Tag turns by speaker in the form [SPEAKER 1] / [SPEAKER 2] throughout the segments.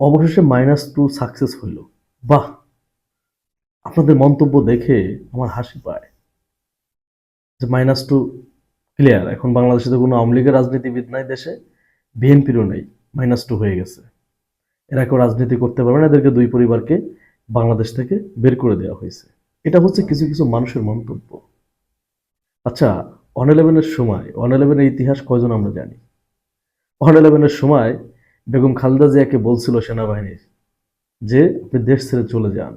[SPEAKER 1] অবশেষে minus to success হইল বাহ! আপনাদের মন্তব্য দেখে আমার হাসি পায়। যে মাইনাস টু ক্লিয়ার এখন বাংলাদেশে তো কোনো আওয়ামী লীগের রাজনীতিবিদ নাই দেশে, বিএনপিরও নেই মাইনাস টু হয়ে গেছে। এরা কেউ রাজনীতি করতে পারবে না, এদেরকে দুই পরিবারকে বাংলাদেশ থেকে বের করে দেওয়া হয়েছে। এটা হচ্ছে কিছু কিছু মানুষের মন্তব্য। আচ্ছা অন ইলেভেনের সময় অন ইলেভেনের ইতিহাস কয়জন আমরা জানি? অন ইলেভেনের সময় বেগম খালেদা জিয়াকে বলছিল সেনাবাহিনীর যে, আপনি দেশ ছেড়ে চলে যান।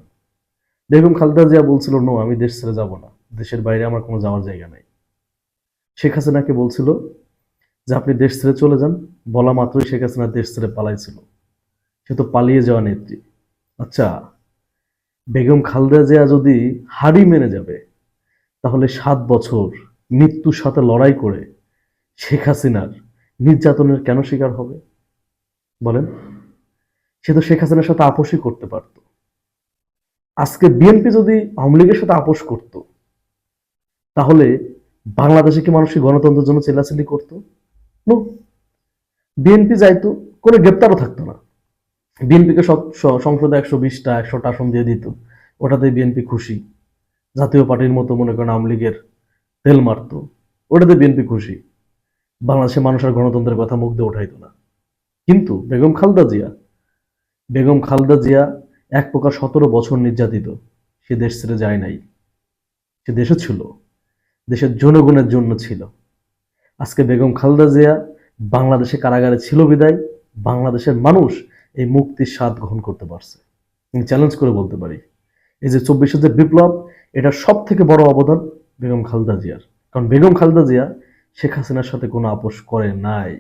[SPEAKER 1] বেগম খালেদা জিয়া বলছিল, নো, আমি দেশ ছেড়ে যাব না। দেশের বাইরে আমার কোনো যাওয়ার জায়গা নাই। শেখ হাসিনাকে বলছিল যে, আপনি দেশ ছেড়ে চলে যান। বলা মাত্রই শেখ হাসিনা দেশ ছেড়ে পালাইছিল। সে তো পালিয়ে যাওয়া নেত্রী। আচ্ছা বেগম খালদা জিয়া যদি হাড়ি মেনে যাবে, তাহলে সাত বছর মৃত্যুর সাথে লড়াই করে শেখ হাসিনার নির্যাতনের কেন শিকার হবে? বলেন, সে তো শেখ হাসিনার সাথে আপোষই করতে পারত। আজকে বিএনপি যদি আওয়ামী লীগের সাথে আপোষ করত, তাহলে বাংলাদেশে কি মানুষ গণতন্ত্রের জন্য চেল্লাচিল্লি করতো? নো বিএনপি যাইতো, কোনো গ্রেপ্তারও থাকতো না। বিএনপিকে সংসদে একশো বিশটা, একশোটা আসন দিয়ে দিত। ওটাতে বিএনপি খুশি। জাতীয় পার্টির মতো মনে করেন আওয়ামী লীগের তেল মারতো। ওটাতে বিএনপি খুশি। বাংলাদেশের মানুষের গণতন্ত্রের কথা মুখ দিয়ে ওঠাইতো না। কিন্তু বেগম খালদা জিয়া, বেগম খালদা জিয়া এক প্রকার সতেরো বছর নির্যাতিত। সে দেশ ছেড়ে যায় নাই। সে দেশে ছিল। দেশের জনগণের জন্য ছিল। আজকে বেগম খালদা জিয়া বাংলাদেশে কারাগারে ছিল বিদায়। বাংলাদেশের মানুষ এই মুক্তির স্বাদ গ্রহণ করতে পারছে। আমি চ্যালেঞ্জ করে বলতে পারি। এই যে চব্বিশের যে বিপ্লব, এটা সব থেকে বড় অবদান বেগম খালদা জিয়ার। কারণ বেগম খালদা জিয়া শেখ হাসিনার সাথে কোনো আপোষ করে নাই।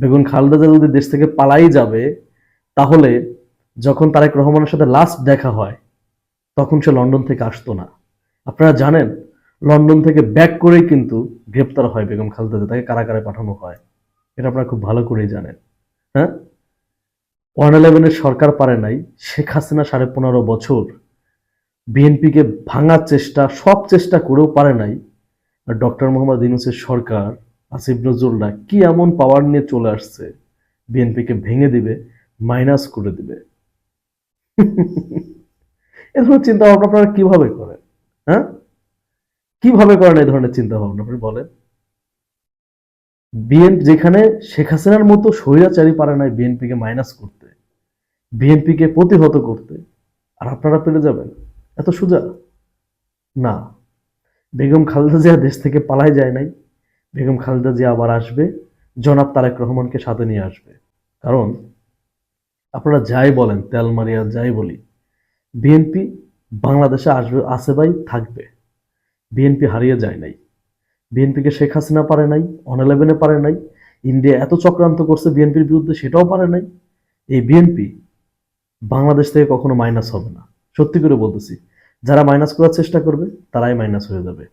[SPEAKER 1] বেগম খালদা জিয়া যদি দেশ থেকে পালাই যাবে, তাহলে যখন তারেক রহমানের সাথে লাস্ট দেখা হয়, তখন সে লন্ডন থেকে আসতো না। আপনারা জানেন, লন্ডন থেকে ব্যাক করেই কিন্তু গ্রেপ্তার হয় বেগম খালেদা তাকে কারাগারে পাঠানো হয়। এটা আপনারা খুব ভালো করেই জানেন। হ্যাঁ? ওয়ান ইলেভেনের সরকার পারে নাই, শেখ হাসিনা সাড়ে পনেরো বছর বিএনপিকে ভাঙার চেষ্টা, সব চেষ্টা করেও পারে নাই। আর ডক্টর মোহাম্মদ ইউনুসের সরকার আসিফ নজরুল্লাহ কি এমন পাওয়ার নিয়ে চলে আসছে? বিএনপিকে ভেঙে দিবে মাইনাস করে দিবে। এ ধরনের চিন্তা ভাবনা আপনারা কীভাবে করেন? হ্যাঁ? কীভাবে করেন এই ধরনের চিন্তা ভাবনা আপনি বলেন? বিএনপি যেখানে শেখ হাসিনার মতো স্বৈরাচারী পারে নাই বিএনপিকে মাইনাস করতে, বিএনপিকে প্রতিহত করতে, আর আপনারা পেরে যাবেন। এত সোজা? না। বেগম খালেদা জিয়া দেশ থেকে পালাই যায় নাই। বেগম খালেদা জিয়া আবার আসবে, জনাব তারেক রহমানকে সাথে নিয়ে আসবে। কারণ আপনারা যাই বলেন, তেলমারিয়া যাই বলি, বিএনপি বাংলাদেশে আসবে আসে ভাই, থাকবে। বিএনপি হারিয়ে যায় নাই। বিএনপিকে শেখ হাসিনা পারে নাই অন ইলেভেনে পারে নাই, ইন্ডিয়া এত চক্রান্ত করছে বিএনপির বিরুদ্ধে, সেটাও পারে নাই। এই বিএনপি বাংলাদেশ থেকে কখনো মাইনাস হবে না। সত্যি করে বলতেছি, যারা মাইনাস করার চেষ্টা করবে, তারাই মাইনাস হয়ে যাবে।